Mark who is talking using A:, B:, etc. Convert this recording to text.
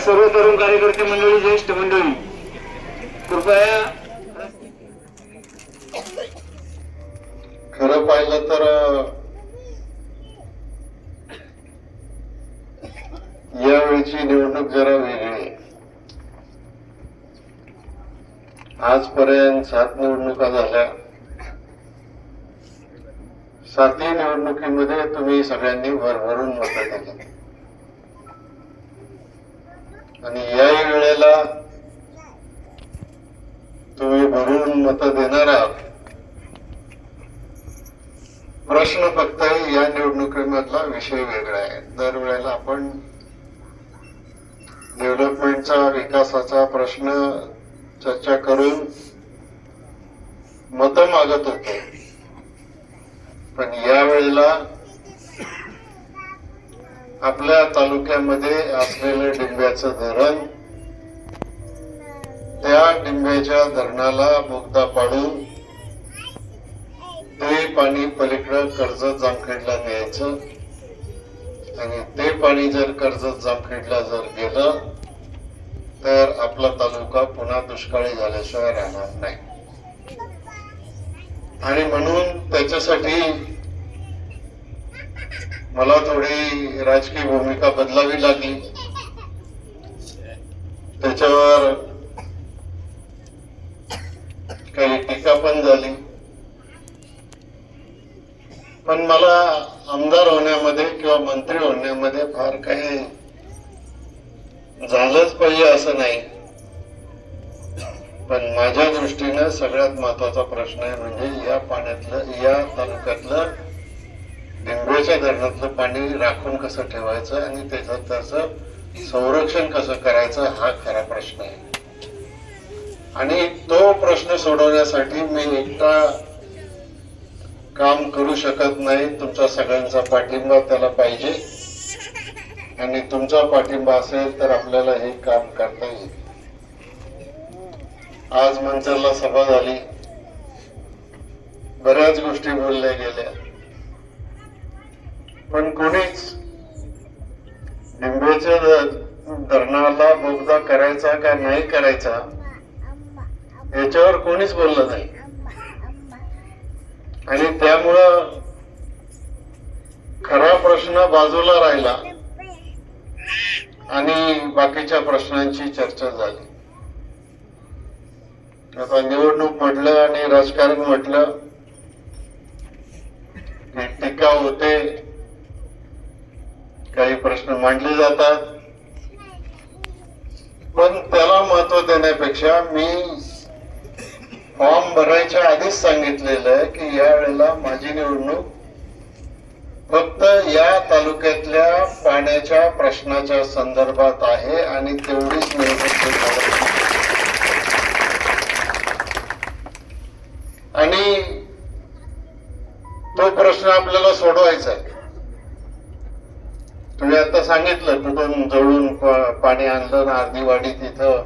A: सर्व तरुण कार्यकर्ते मंडळी ज्येष्ठ मंडळी कृपया
B: खरं पाहिलं तर यावेळीची निवडणूक जरा वेगळी आजपर्यंत सात निवडणुका झाल्या. सातही निवडणुकीमध्ये तुम्ही सगळ्यांनी भरभरून मत दिली आणि याही वेळेला तुम्ही भरून मत देणार आहात. प्रश्न फक्त या निवडणुकीमधला विषय वेगळा आहे. दरवेळेला आपण डेव्हलपमेंटचा विकासाचा प्रश्न चर्चा करून मत मागत होतो. पण यावेळेला आपल्या तालुक्यामध्ये असलेलं डिंब्याचं धरण त्या डिंब्याच्या धरणाला बोगदा पाडून ते पाणी पलीकडं कर्जत जामखेडला द्यायचं आणि ते पाणी जर कर्जत जामखेडला जर गेलं तर आपला तालुका पुन्हा दुष्काळी झाल्याशिवाय राहणार नाही. आणि म्हणून त्याच्यासाठी मला थोडी राजकीय भूमिका बदलावी लागली. त्याच्यावर काही टीका पण झाली. पण मला आमदार होण्यामध्ये किंवा मंत्री होण्यामध्ये फार काही झालंच पाहिजे असं नाही. पण माझ्या दृष्टीनं सगळ्यात महत्त्वाचा प्रश्न आहे म्हणजे या पाण्यातलं या तालुक्यातलं डिंबोच्या धरणातलं पाणी राखून कसं ठेवायचं आणि त्याचं त्याचं संरक्षण कसं करायचं हा खरा प्रश्न आहे. आणि तो प्रश्न सोडवण्यासाठी मी एकटा काम करू शकत नाही. तुमचा सगळ्यांचा पाठिंबा त्याला पाहिजे. आणि तुमचा पाठिंबा असेल तर आपल्याला हे काम करता येईल. आज मंचरला सभा झाली. बऱ्याच गोष्टी बोलल्या गेल्या. पण कोणीच लिंबूच्या धरणाला बोगदा करायचा का नाही करायचा याच्यावर कोणीच बोललं नाही. आणि त्यामुळं खरा प्रश्न बाजूला राहिला आणि बाकीच्या प्रश्नांची चर्चा झाली. आता निवडणूक म्हटलं आणि राजकारण म्हटलं की टीका होते काही प्रश्न मांडले जातात. पण त्याला महत्त्व देण्यापेक्षा मी फॉर्म भरायच्या आधीच सांगितलेलं आहे की या वेळेला माझी निवडणूक फक्त या तालुक्यातल्या पाण्याच्या प्रश्नाच्या संदर्भात आहे आणि तेवढीच निवडणूक आणि तो प्रश्न आपल्याला सोडवायचा आहे. तुम्ही आता सांगितलं कुठून जवळून पाणी आणलं ना अर्धी वाडी तिथं.